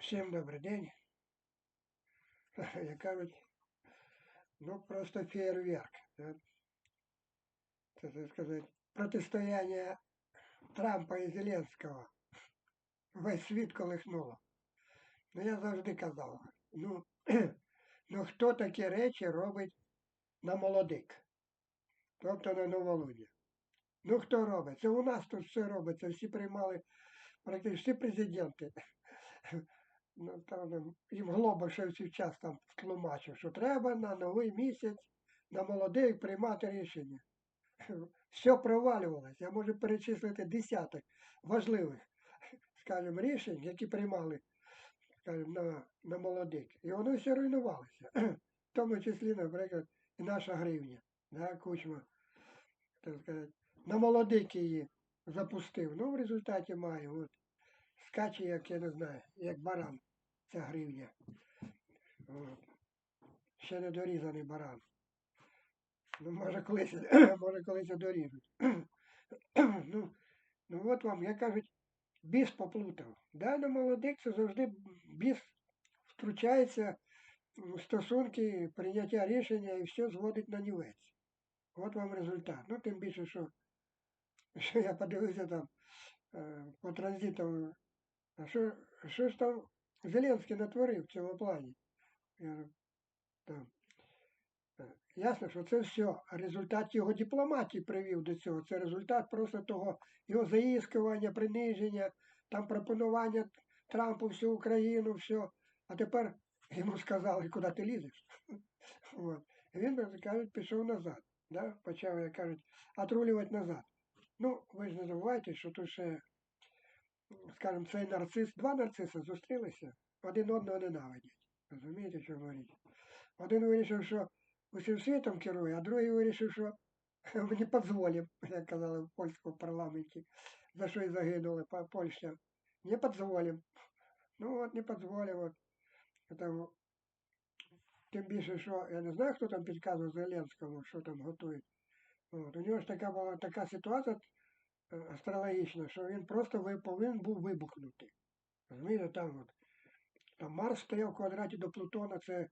Всім добрий день. Як кажуть, ну просто фейерверк. Да? Це, так сказати, протистояння Трампа і Зеленського. Весь світ колихнуло. Ну я завжди казав, ну, ну хто такі речі робить на молодик? Тобто на новолуння. Ну хто робить? Це у нас тут все робиться, всі приймали, практично всі президенти. Там, їм Глоба ще час там тлумачив, що треба на новий місяць на молодих приймати рішення. Все провалювалося. Я можу перечислити десяток важливих, скажімо, рішень, які приймали скажімо, на, на молодих. І воно все руйнувалося. В тому числі, наприклад, і наша гривня. Да, Кучма, так сказати, на молодик її запустив. Ну, в результаті має. Скаче, як я не знаю, як баран ця гривня. Ще не дорізаний баран. Ну, може колись, може колись доріжуть. ну, ну от вам, як кажуть, біс поплутав. Да, на молодих це завжди біс втручається в стосунки прийняття рішення і все зводить на нівець. От вам результат. Ну, тим більше, що, що я подивився там е, по транзитам а що, що ж там Зеленський натворив в цьому плані? Я, там, ясно, що це все результат його дипломатії привів до цього. Це результат просто того його заіскування, приниження, там пропонування Трампу всю Україну, все. А тепер йому сказали, куди ти лізеш. От. Він, кажуть, пішов назад. Да? Почав, як кажуть, отрулювати назад. Ну, ви ж не забувайте, що тут ще скажімо, цей нарцис, два нарциси зустрілися, один одного ненавидять. Розумієте, що говорить? Один вирішив, що усім світом керує, а другий вирішив, що не дозволимо, як казали в польському парламенті, за що і загинули Польща. Не дозволимо. Ну от не дозволимо. От. Там, тим більше, що я не знаю, хто там підказував Зеленському, що там готують. От. У нього ж така була така ситуація астрологічно, що він просто повинен був вибухнути. Розумієте, там от. Там Марс стояв в квадраті до Плутона, це,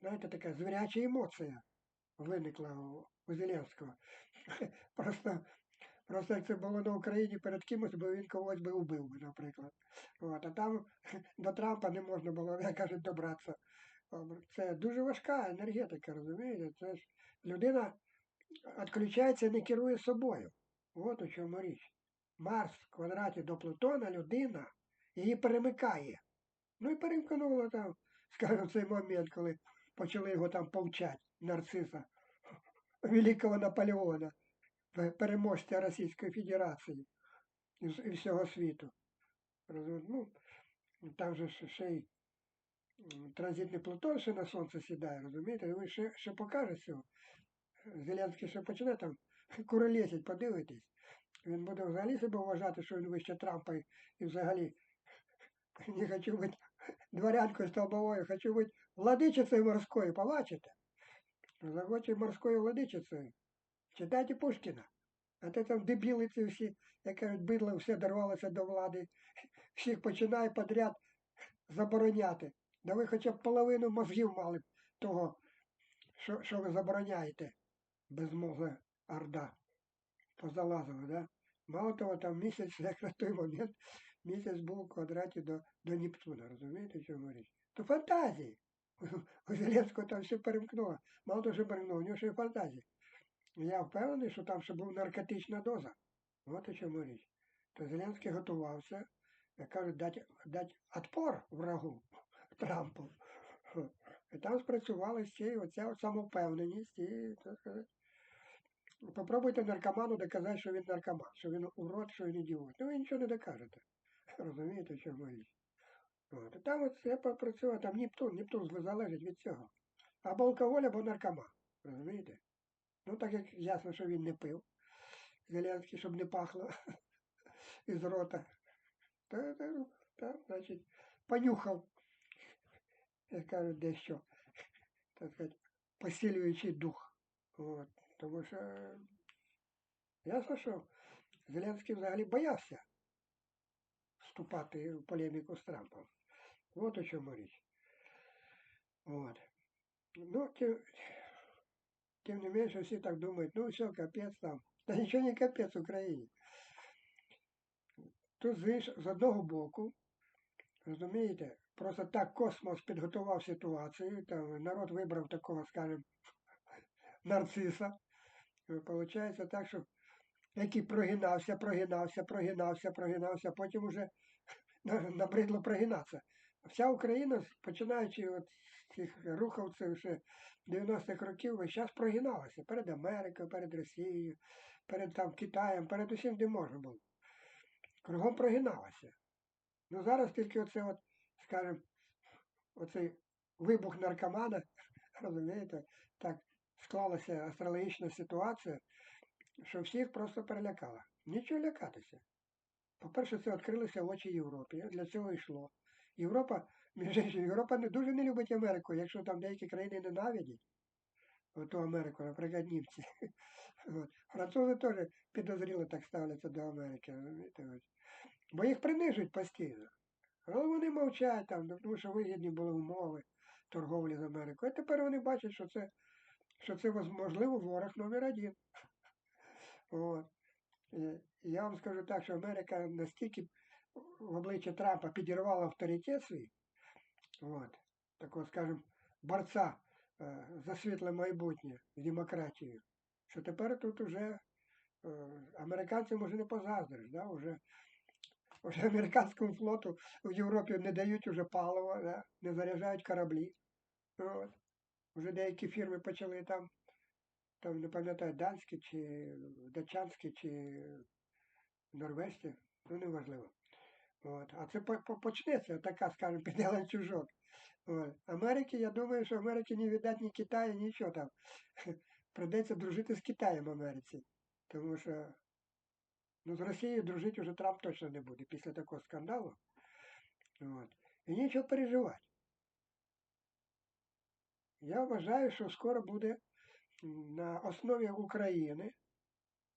знаєте, така звіряча емоція виникла у, у Зеленського. Просто просто як це було на Україні перед кимось, бо він когось би убив, наприклад. От, А там до Трампа не можна було, як кажуть, добратися. Це дуже важка енергетика, розумієте? Це ж людина відключається, і не керує собою. От у чому річ. Марс в квадраті до Плутона людина її перемикає. Ну і перемкнуло там, скажімо, цей момент, коли почали його там повчати, нарциса, Великого Наполеона, переможця Російської Федерації і всього світу. Ну, Там же ще й транзитний Плутон ще на сонце сідає, розумієте? Ви ще, ще покаже цього. Зеленський ще почне там куролесять, подивитись. Він буде взагалі себе вважати, що він вище Трампа і взагалі не хочу бути дворянкою столбовою, хочу бути владичицею морською, побачите? Захоче морською владичицею. Читайте Пушкіна. А те там дебіли ці всі, як кажуть, бидло все дорвалося до влади, всіх починає подряд забороняти. Да ви хоча б половину мозгів мали б того, що що ви забороняєте безмозга Орда. Позалазила, да? Мало того, там місяць, як на той момент, місяць був у квадраті до до Нептуна, розумієте, що говорить? То фантазії. У Зеленського там все перемкнуло. Мало того, що перемкнуло, у нього ще й фантазії. Я впевнений, що там ще була наркотична доза. От о чому річ. То Зеленський готувався, як кажуть, дати дати відпор врагу Трампу. І там спрацювала ще оця самовпевненість і, так сказати, Попробуйте наркоману доказати, що він наркоман, що він урод, що він ідіот. Ну ви нічого не докажете. Розумієте, що говорить? От. Там от я попрацював, там Нептун, Нептун залежить від цього. Або алкоголь, або наркоман. Розумієте? Ну так як ясно, що він не пив. Зеленський, щоб не пахло із рота. Та, та, ну, та, значить, понюхав, як кажуть, дещо, так сказати, посилюючий дух. От. Тому що ясно, що Зеленський взагалі боявся вступати в полеміку з Трампом. От у чому річ. От. Ну, тем, тем не меньше, всі так думають, ну все, капець там. Та нічого не капець Україні. Тут з одного боку, розумієте, просто так космос підготував ситуацію, там народ вибрав такого, скажімо, нарциса. І Виходить так, що який прогинався, прогинався, прогинався, прогинався, потім уже набридло прогинатися. Вся Україна, починаючи от з цих рухавців ще 90-х років, весь час прогиналася перед Америкою, перед Росією, перед там Китаєм, перед усім, де можна було. Кругом прогиналася. Ну зараз тільки оце от, скажімо, оцей вибух наркомана, розумієте, так склалася астрологічна ситуація, що всіх просто перелякала. Нічого лякатися. По-перше, це відкрилися очі Європі. Для цього йшло. Європа, між іншим, Європа не дуже не любить Америку, якщо там деякі країни ненавидять. Оту Америку, наприклад, німці. От. Французи теж підозріло так ставляться до Америки. Бо їх принижують постійно. Але вони мовчать там, тому що вигідні були умови торговлі з Америкою. А тепер вони бачать, що це, що це можливо ворог номер один. От. Я вам скажу так, що Америка настільки в обличчя Трампа підірвала авторитет свій, от, такого, скажімо, борця е, за світле майбутнє з демократією, що тепер тут уже е, американцям уже не позаздриш, да, уже, уже американському флоту в Європі не дають уже палива, да, не заряджають кораблі. От. Уже деякі фірми почали там, там не пам'ятаю, данські чи датчанські, чи норвезькі, ну неважливо. От. А це по- по- почнеться така, скажімо, піде ланцюжок. От. Америки, я думаю, що Америки не віддать ні Китаю, нічого там. Придеться дружити з Китаєм в Америці. Тому що ну, з Росією дружити вже Трамп точно не буде після такого скандалу. От. І нічого переживати. Я вважаю, що скоро буде на основі України.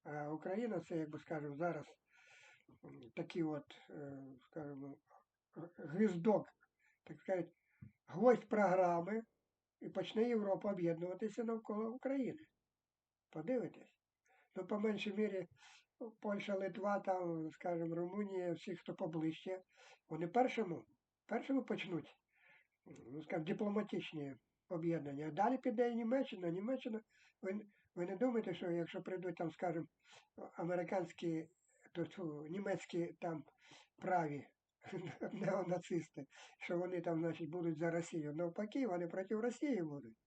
А Україна це, як би скажемо, зараз такий от, е, скажімо, гвіздок, так сказати, гвоздь програми, і почне Європа об'єднуватися навколо України. Подивитесь. Ну, по меншій мірі, ну, Польща, Литва, там, скажімо, Румунія, всі, хто поближче, вони першому, першому почнуть, ну, скажімо, дипломатичні об'єднання. А далі піде Німеччина. Німеччина, ви, ви не думаєте, що якщо прийдуть там, скажімо, американські, то тьфу, німецькі там праві неонацисти, що вони там, значить, будуть за Росію. Навпаки, вони проти Росії будуть.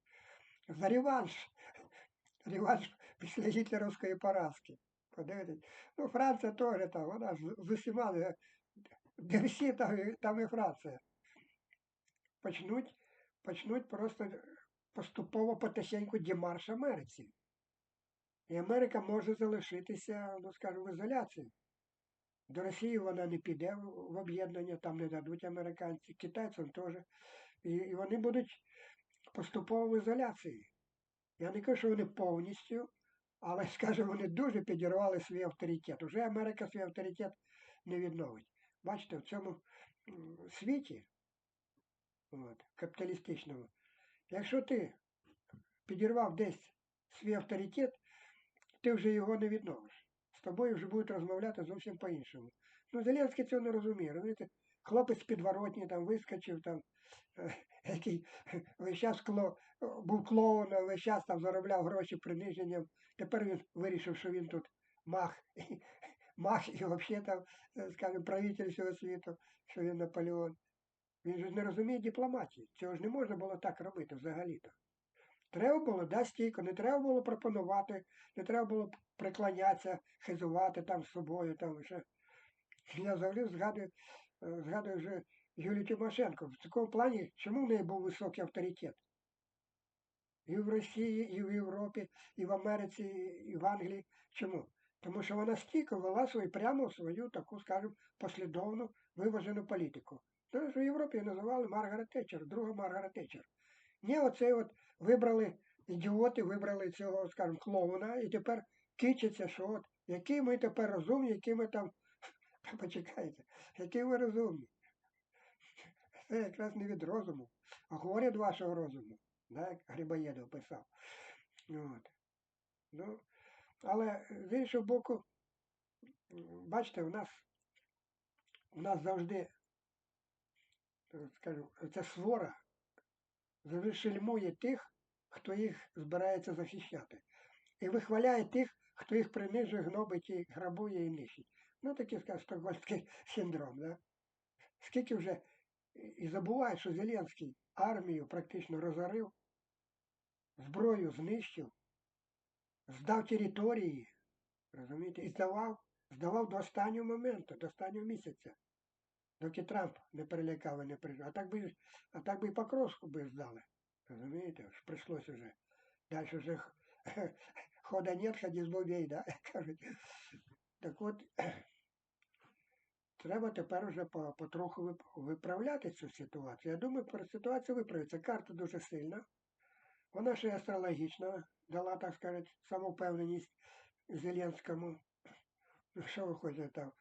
За реванш. Реванш після гітлерівської поразки. Подивитесь. Ну, Франція теж там, вона ж з усіма, де- всі, там, там і Франція. Почнуть, почнуть просто поступово потихеньку демарш Америці. І Америка може залишитися, ну скажімо, в ізоляції. До Росії вона не піде в в об'єднання, там не дадуть американці, китайцям теж. І, і вони будуть поступово в ізоляції. Я не кажу, що вони повністю, але, скажімо, вони дуже підірвали свій авторитет. Уже Америка свій авторитет не відновить. Бачите, в цьому світі, от, капіталістичному, якщо ти підірвав десь свій авторитет, ти вже його не відновиш. З тобою вже будуть розмовляти зовсім по-іншому. Ну, Зеленський цього не розуміє. Розумієте? Хлопець підворотній там вискочив, там, е, який весь час кло, був клоуном, весь час там заробляв гроші приниженням. Тепер він вирішив, що він тут мах, мах і взагалі там, е, скажімо, правитель всього світу, що він Наполеон. Він же не розуміє дипломатії. Цього ж не можна було так робити взагалі-то. Треба було да, стійко, не треба було пропонувати, не треба було приклонятися, хизувати там з собою. Там, ще. Я завжди згадую, е, згадую вже Юлію Тимошенко. В такому плані, чому в неї був високий авторитет? І в Росії, і в Європі, і в Америці, і в Англії. Чому? Тому що вона стійко вела свою прямо свою таку, скажімо, послідовну виважену політику. В Європі називали Маргарет Тетчер, друга Маргарет Тетчер. Ні, оцей от вибрали ідіоти, вибрали цього, скажімо, клоуна, і тепер кичаться, що от, які ми тепер розумні, які ми там. Почекайте, які ви розумні. це якраз не від розуму, а говорять вашого розуму, да, як Грибоєдов писав. От. Ну, але з іншого боку, бачите, у нас, у нас завжди, скажу, ця свора завжди шельмує тих, хто їх збирається захищати. І вихваляє тих, хто їх принижує, гнобить і грабує і нищить. Ну, такий, скажімо, стокгольмський синдром. Да? Скільки вже і- і забувають, що Зеленський армію практично розорив, зброю знищив, здав території, розумієте, і здавав, здавав до останнього моменту, до останнього місяця, доки Трамп не перелякав і не прийшов. А так би, а так би і Покровську би здали. Розумієте, прийшлося вже. Далі вже хода нет, ході зловей, да? кажуть. Так от, треба тепер вже потроху виправляти цю ситуацію. Я думаю, про ситуацію виправиться. Карта дуже сильна. Вона ще астрологічна, дала, так сказати, самовпевненість Зеленському. Ну, Що ви хочете там?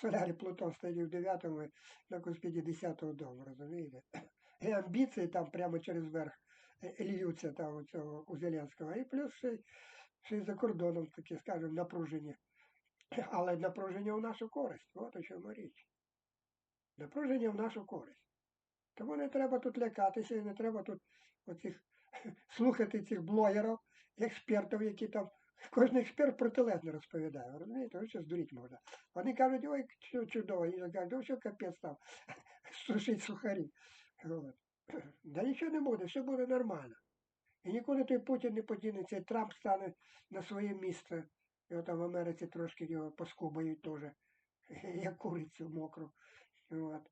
Солярі Плутон стоїть в 9-му, на куспіді 10-го дому, розумієте? І амбіції там прямо через верх е, льються там у цього у Зеленського. І плюс ще, ще й за кордоном таке, скажімо, напруження. Але напруження в нашу користь. От у чому річ. Напруження в нашу користь. Тому не треба тут лякатися і не треба тут оцих слухати цих блогерів, експертів, які там. Кожен експерт протилежно розповідає. Розумієте, ви здуріть можна. Вони кажуть, ой, що чудово, і кажуть, ну що капець там, сушить сухарі. От. Да нічого не буде, все буде нормально. І нікуди той Путін не подінеться, і Трамп стане на своє місце. Його там в Америці трошки його поскубають теж, як курицю мокру. От.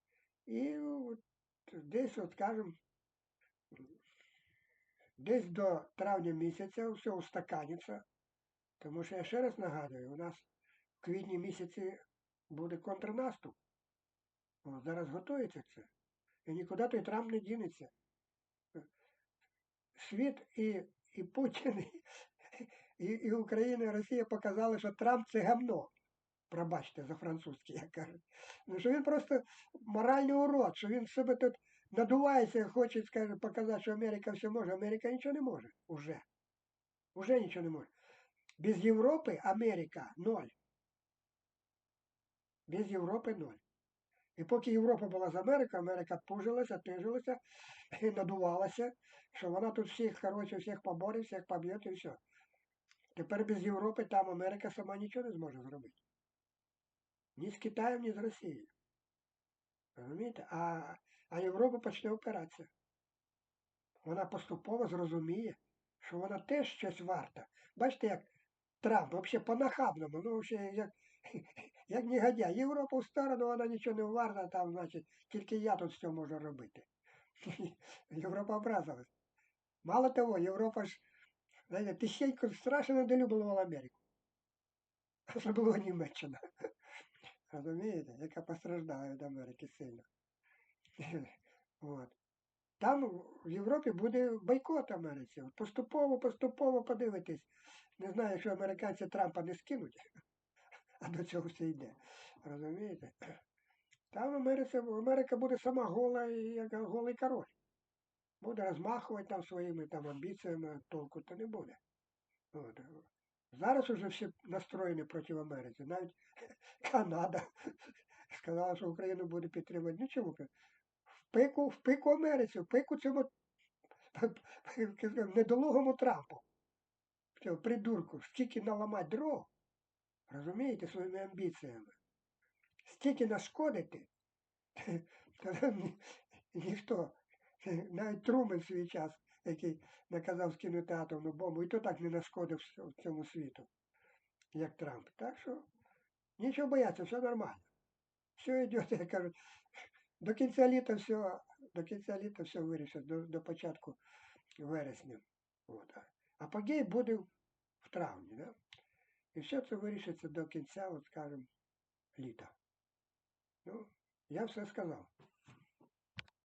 І от, десь, от скажем, десь до травня місяця все устаканиться. Тому що я ще раз нагадую, у нас в квітні місяці буде контрнаступ. О, зараз готується це. І нікуди той Трамп не дінеться. Світ і, і Путін, і, і Україна, і Росія показали, що Трамп це гамно. Пробачте за французький, як кажуть. Ну, що він просто моральний урод, що він себе тут надувається хоче, скаже, показати, що Америка все може. Америка нічого не може. Уже. Уже нічого не може. Без Європи Америка ноль. Без Європи ноль. І поки Європа була з Америкою, Америка пужилася, тижилася і надувалася, що вона тут всіх, коротше, всіх поборить, всіх поб'є і все. Тепер без Європи там Америка сама нічого не зможе зробити. Ні з Китаєм, ні з Росією. Розумієте? А, а Європа почне опиратися. Вона поступово зрозуміє, що вона теж щось варта. Бачите, як Трамп, взагалі по-нахабному, ну взагалі як, як негодяй. Європа в сторону, вона нічого не варта, там, значить, тільки я тут все можу робити. Європа образилась. Мало того, Європа ж, знаєте, тихенько страшно недолюблювала Америку. Особливо Німеччина. Розумієте, яка постраждала від Америки сильно. От. Там в Європі буде бойкот Америці. Поступово, поступово подивитись. Не знаю, якщо американці Трампа не скинуть, а до цього все йде. Розумієте? Там Америка, Америка буде сама гола, як голий король. Буде розмахувати там своїми там амбіціями, толку то не буде. От. Зараз уже всі настроєні проти Америки. Навіть Канада сказала, що Україну буде підтримувати. Ну? В пику, в пику Америці, в пику цьому недолугому Трампу. Цього придурку, стільки наламати дров, розумієте, своїми амбіціями. Стільки нашкодити, то ніхто, навіть Трумен свій час, який наказав скинути атомну бомбу, і то так не нашкодив цьому світу, як Трамп. Так що нічого бояться, все нормально. Все йде, як кажуть, до кінця літа все, до кінця літа все вирішить, до, до початку вересня. От. А Апогей буде травні, да? І все це вирішиться до кінця, от скажімо, літа. Ну, я все сказав.